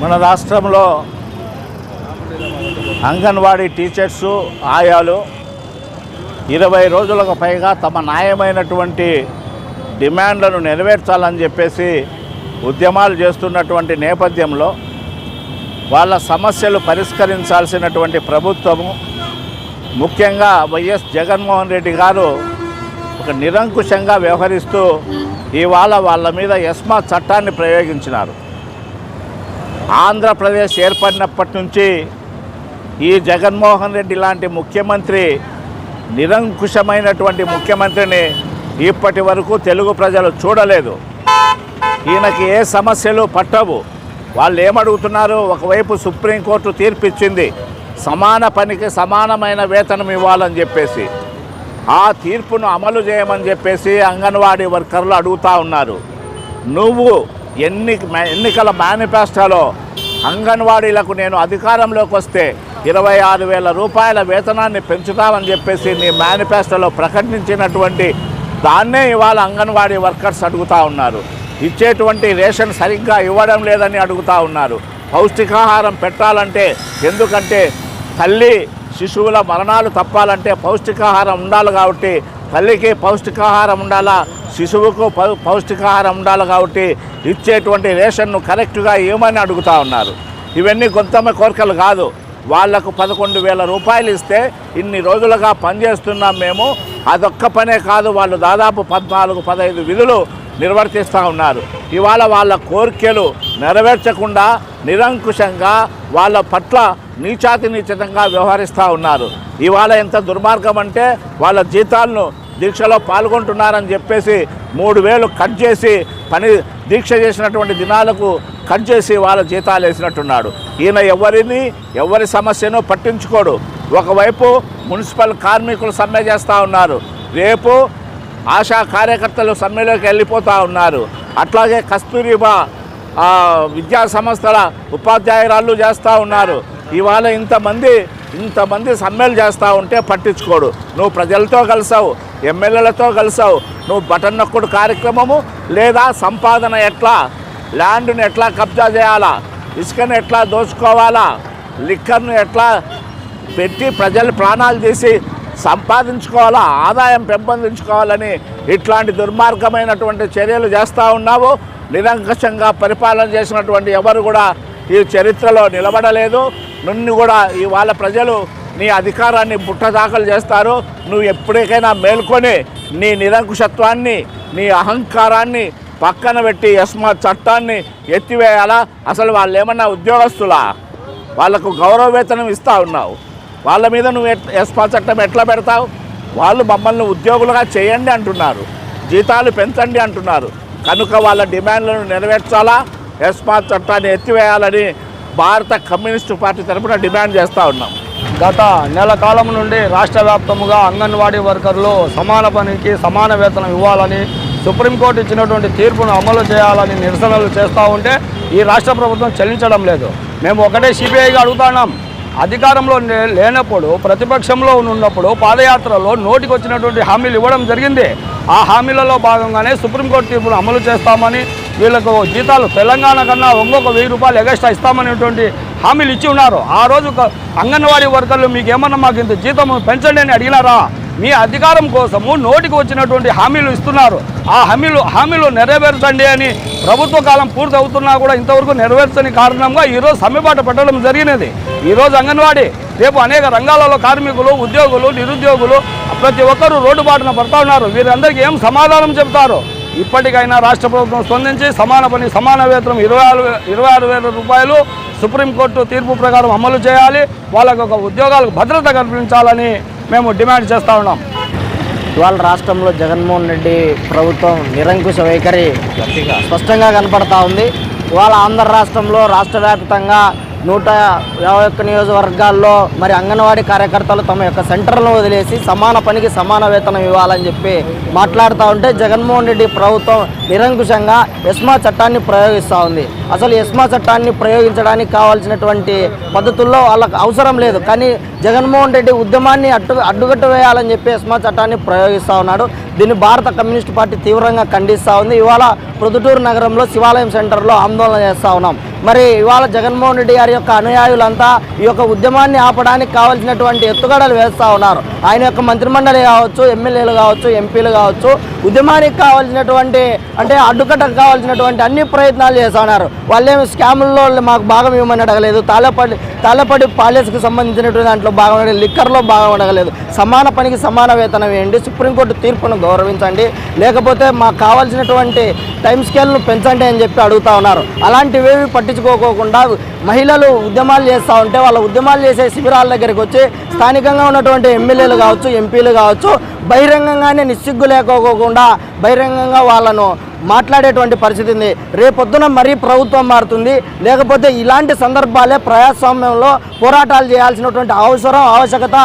మన రాష్ట్రంలో అంగన్వాడీ టీచర్సు ఆయాలు ఇరవై రోజులకు పైగా తమ న్యాయమైనటువంటి డిమాండ్లను నెరవేర్చాలని చెప్పేసి ఉద్యమాలు చేస్తున్నటువంటి నేపథ్యంలో వాళ్ళ సమస్యలు పరిష్కరించాల్సినటువంటి ప్రభుత్వము ముఖ్యంగా వైఎస్ జగన్మోహన్ రెడ్డి గారు ఒక నిరంకుశంగా వ్యవహరిస్తూ ఇవాళ వాళ్ళ మీద ఎస్మా చట్టాన్ని ప్రయోగించినారు. ఆంధ్రప్రదేశ్ ఏర్పడినప్పటి నుంచి ఈ జగన్మోహన్ రెడ్డి లాంటి ముఖ్యమంత్రి నిరంకుశమైనటువంటి ముఖ్యమంత్రిని ఇప్పటి వరకు తెలుగు ప్రజలు చూడలేదు. ఈయనకి ఏ సమస్యలు పట్టవు. వాళ్ళు ఏమడుగుతున్నారు? ఒకవైపు సుప్రీంకోర్టు తీర్పిచ్చింది. సమాన పనికి సమానమైన వేతనం ఇవ్వాలని చెప్పేసి ఆ తీర్పును అమలు చేయమని చెప్పేసి అంగన్వాడీ వర్కర్లు అడుగుతూ ఉన్నారు. నువ్వు ఎన్ని ఎన్నికల మేనిఫెస్టోలో అంగన్వాడీలకు నేను అధికారంలోకి వస్తే ఇరవై ఆరు వేల రూపాయల వేతనాన్ని పెంచుతామని చెప్పేసి నీ మేనిఫెస్టోలో ప్రకటించినటువంటి దాన్నే ఇవాళ అంగన్వాడీ వర్కర్స్ అడుగుతూ ఉన్నారు. ఇచ్చేటువంటి రేషన్ సరిగ్గా ఇవ్వడం లేదని అడుగుతూ ఉన్నారు. పౌష్టికాహారం పెట్టాలంటే ఎందుకంటే తల్లి శిశువుల మరణాలు తప్పాలంటే పౌష్టికాహారం ఉండాలి కాబట్టి తల్లికి పౌష్టికాహారం ఉండాలా? శిశువుకు పౌ పౌష్టికాహారం ఉండాలి కాబట్టి ఇచ్చేటువంటి రేషన్ను కరెక్ట్గా ఏమని అడుగుతూ ఉన్నారు? ఇవన్నీ కొంతమ కోరికలు కాదు. వాళ్ళకు పదకొండు వేల రూపాయలు ఇస్తే ఇన్ని రోజులుగా పనిచేస్తున్నాం మేము. అదొక్క పనే కాదు. వాళ్ళు దాదాపు పద్నాలుగు పదహైదు విధులు నిర్వర్తిస్తూ ఉన్నారు. ఇవాళ వాళ్ళ కోరికలు నెరవేర్చకుండా నిరంకుశంగా వాళ్ళ పట్ల నీచాతి నీచితంగా వ్యవహరిస్తూ ఉన్నారు. ఇవాళ ఎంత దుర్మార్గం అంటే వాళ్ళ జీతాలను దీక్షలో పాల్గొంటున్నారని చెప్పేసి మూడు వేలు కట్ చేసి పని దీక్ష చేసినటువంటి దినాలకు కట్ చేసి వాళ్ళ జీతాలు వేసినట్టున్నాడు. ఈయన ఎవరిని ఎవరి సమస్యను పట్టించుకోడు. ఒకవైపు మున్సిపల్ కార్మికులు సమ్మె చేస్తూ ఉన్నారు. రేపు ఆశా కార్యకర్తలు సమ్మెలోకి వెళ్ళిపోతూ ఉన్నారు. అట్లాగే కస్తూరిబా విద్యా సంస్థల ఉపాధ్యాయురాళ్ళు చేస్తూ ఉన్నారు. ఇవాళ ఇంతమంది ఇంతమంది సమ్మెలు చేస్తూ ఉంటే పట్టించుకోడు. నువ్వు ప్రజలతో కలిసావు ఎమ్మెల్యేలతో కలిసావు నువ్వు బటన్ నొక్కుడు కార్యక్రమము లేదా సంపాదన ఎట్లా? ల్యాండ్ను ఎట్లా కబ్జా చేయాలా? ఇసుకను ఎట్లా దోచుకోవాలా? లిక్కర్ను ఎట్లా పెట్టి ప్రజలు ప్రాణాలు తీసి సంపాదించుకోవాలా? ఆదాయం పెంపొందించుకోవాలని ఇట్లాంటి దుర్మార్గమైనటువంటి చర్యలు చేస్తూ ఉన్నావు. నిరంకషంగా పరిపాలన చేసినటువంటి ఎవరు కూడా ఈ చరిత్రలో నిలబడలేదు. నుండి కూడా ఇవాళ ప్రజలు నీ అధికారాన్ని బుట్టదాఖలు చేస్తారు. నువ్వు ఎప్పటికైనా మేల్కొని నీ నిరంకుశత్వాన్ని నీ అహంకారాన్ని పక్కన పెట్టి ఎస్మా చట్టాన్ని ఎత్తివేయాలా? అసలు వాళ్ళు ఏమన్నా ఉద్యోగస్తులా? వాళ్ళకు గౌరవ వేతనం ఇస్తా ఉన్నావు. వాళ్ళ మీద నువ్వు ఎస్మా చట్టం ఎట్లా పెడతావు? వాళ్ళు మమ్మల్ని ఉద్యోగులుగా చేయండి అంటున్నారు. జీతాలు పెంచండి అంటున్నారు. కనుక వాళ్ళ డిమాండ్లను నెరవేర్చాలా? ఎస్మా చట్టాన్ని ఎత్తివేయాలని భారత కమ్యూనిస్టు పార్టీ తరపున డిమాండ్ చేస్తూ ఉన్నాం. గత నెల కాలం నుండి రాష్ట్ర వ్యాప్తముగా అంగన్వాడీ వర్కర్లు సమాన పనికి సమాన వేతనం ఇవ్వాలని సుప్రీంకోర్టు ఇచ్చినటువంటి తీర్పును అమలు చేయాలని నిరసనలు చేస్తూ ఉంటే ఈ రాష్ట్ర ప్రభుత్వం చెల్లించడం లేదు. మేము ఒకటే సిబిఐగా అడుగుతున్నాం అధికారంలో లే- లేనప్పుడు ప్రతిపక్షంలో ఉన్నప్పుడు పాదయాత్రలో నోటికి వచ్చినటువంటి హామీలు ఇవ్వడం జరిగింది. ఆ హామీలలో భాగంగానే సుప్రీంకోర్టు తీర్పును అమలు చేస్తామని వీళ్ళకు జీతాలు తెలంగాణ కన్నా ఇంకొక వెయ్యి రూపాయలు ఎగస్ట్రా ఇస్తామనేటువంటి హామీలు ఇచ్చి ఉన్నారు. ఆ రోజు అంగన్వాడీ వర్కర్లు మీకు ఏమన్నా మాకు ఇంత జీతం పెంచండి అని అడిగినారా? మీ అధికారం కోసము నోటికి వచ్చినటువంటి హామీలు ఇస్తున్నారు. ఆ హామీలు హామీలు నెరవేర్చండి అని ప్రభుత్వ కాలం పూర్తి అవుతున్నా కూడా ఇంతవరకు నెరవేర్చని కారణంగా ఈరోజు సమ్మెబాట పెట్టడం జరిగినది. ఈరోజు అంగన్వాడీ రేపు అనేక రంగాలలో కార్మికులు ఉద్యోగులు నిరుద్యోగులు ప్రతి ఒక్కరూ రోడ్డు బాటన పడతా ఉన్నారు. వీరందరికీ ఏం సమాధానం చెప్తారు? ఇప్పటికైనా రాష్ట్ర ప్రభుత్వం స్పందించి సమాన పని సమాన వేతనం ఇరవై ఆరు ఇరవై ఆరు వేల రూపాయలు సుప్రీంకోర్టు తీర్పు ప్రకారం అమలు చేయాలి. వాళ్ళకు ఒక ఉద్యోగాలకు భద్రత కల్పించాలని మేము డిమాండ్ చేస్తూ ఉన్నాం. ఇవాళ రాష్ట్రంలో జగన్మోహన్ రెడ్డి ప్రభుత్వం నిరంకుశ వైఖరి స్పష్టంగా కనపడతా ఉంది. ఇవాళ ఆంధ్ర రాష్ట్రంలో రాష్ట్ర వ్యాప్తంగా నూట యాభై ఒక్క నియోజకవర్గాల్లో మరి అంగన్వాడీ కార్యకర్తలు తమ యొక్క సెంటర్లను వదిలేసి సమాన పనికి సమాన వేతనం ఇవ్వాలని చెప్పి మాట్లాడుతూ ఉంటే జగన్మోహన్ రెడ్డి ప్రభుత్వం నిరంకుశంగా ఎస్మా చట్టాన్ని ప్రయోగిస్తూ ఉంది. అసలు ఎస్మా చట్టాన్ని ప్రయోగించడానికి కావాల్సినటువంటి పద్ధతుల్లో వాళ్ళకు అవసరం లేదు. కానీ జగన్మోహన్ రెడ్డి ఉద్యమాన్ని అడ్డు అడ్డుకట్ట వేయాలని చెప్పి ఎస్మా చట్టాన్ని ప్రయోగిస్తూ ఉన్నాడు. దీన్ని భారత కమ్యూనిస్ట్ పార్టీ తీవ్రంగా ఖండిస్తూ ఉంది. ఇవాళ ప్రొద్దుటూరు నగరంలో శివాలయం సెంటర్లో ఆందోళన చేస్తూ ఉన్నాం. మరి ఇవాళ జగన్మోహన్ రెడ్డి గారి యొక్క అనుయాయులంతా ఈ యొక్క ఉద్యమాన్ని ఆపడానికి కావాల్సినటువంటి ఎత్తుగడలు వేస్తూ ఉన్నారు. ఆయన యొక్క మంత్రిమండలి కావచ్చు ఎమ్మెల్యేలు కావచ్చు ఎంపీలు కావచ్చు ఉద్యమానికి కావాల్సినటువంటి అంటే అడ్డుకట్టకు కావాల్సినటువంటి అన్ని ప్రయత్నాలు చేస్తూ ఉన్నారు. వాళ్ళేమి స్కాముల్లో మాకు భాగం ఇవ్వమని అడగలేదు. తాళ్ళపడి తాళ్ళపడి పాలెస్కి సంబంధించినటువంటి దాంట్లో భాగం అడగలేదు. లిక్కర్లో భాగం అడగలేదు. సమాన పనికి సమాన వేతనం వేయండి. సుప్రీంకోర్టు తీర్పును గౌరవించండి. లేకపోతే మాకు కావాల్సినటువంటి టైం స్కేల్ను పెంచండి అని చెప్పి అడుగుతా ఉన్నారు. అలాంటివేవి పట్టించుకోకోకుండా మహిళలు ఉద్యమాలు చేస్తూ ఉంటే వాళ్ళ ఉద్యమాలు చేసే శిబిరాల దగ్గరికి వచ్చి స్థానికంగా ఉన్నటువంటి ఎమ్మెల్యేలు కావచ్చు ఎంపీలు కావచ్చు బహిరంగంగానే నిస్సిగ్గు లేకోకుండా బహిరంగంగా వాళ్ళను మాట్లాడేటువంటి పరిస్థితి ఉంది రేపొద్దున మరీ ప్రభుత్వం మారుతుంది. లేకపోతే ఇలాంటి సందర్భాలే ప్రజాస్వామ్యంలో పోరాటాలు చేయాల్సినటువంటి అవసరం ఆవశ్యకత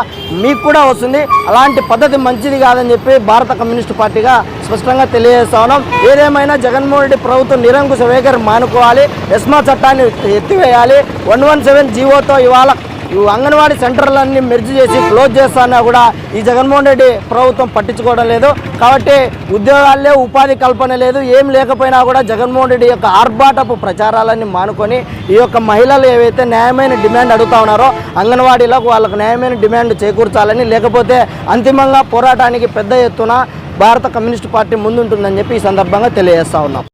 మీకు కూడా వస్తుంది. అలాంటి పద్ధతి మంచిది కాదని చెప్పి భారత కమ్యూనిస్ట్ పార్టీగా స్పష్టంగా తెలియజేస్తా ఉన్నాం. ఏదేమైనా జగన్మోహన్ రెడ్డి ప్రభుత్వం నిరంకుశ వైఖరి మానుకోవాలి. ఎస్మా చట్టాన్ని ఎత్తివేయాలి. వన్ వన్ సెవెన్ జీవోతో ఇవాళ ఈ అంగన్వాడీ సెంటర్లన్నీ మెర్జ్ చేసి క్లోజ్ చేస్తానా కూడా ఈ జగన్మోహన్ రెడ్డి ప్రభుత్వం పట్టించుకోవడం లేదు. కాబట్టి ఉద్యోగాలే ఉపాధి కల్పన లేదు. ఏం లేకపోయినా కూడా జగన్మోహన్ రెడ్డి యొక్క ఆర్భాటపు ప్రచారాలన్నీ మానుకొని ఈ యొక్క మహిళలు ఏవైతే న్యాయమైన డిమాండ్ అడుగుతా ఉన్నారో అంగన్వాడీలకు వాళ్ళకు న్యాయమైన డిమాండ్ చేకూర్చాలని లేకపోతే అంతిమంగా పోరాటానికి పెద్ద ఎత్తున భారత కమ్యూనిస్ట్ పార్టీ ముందుంటుందని చెప్పి ఈ సందర్భంగా తెలియజేస్తా ఉన్నాం.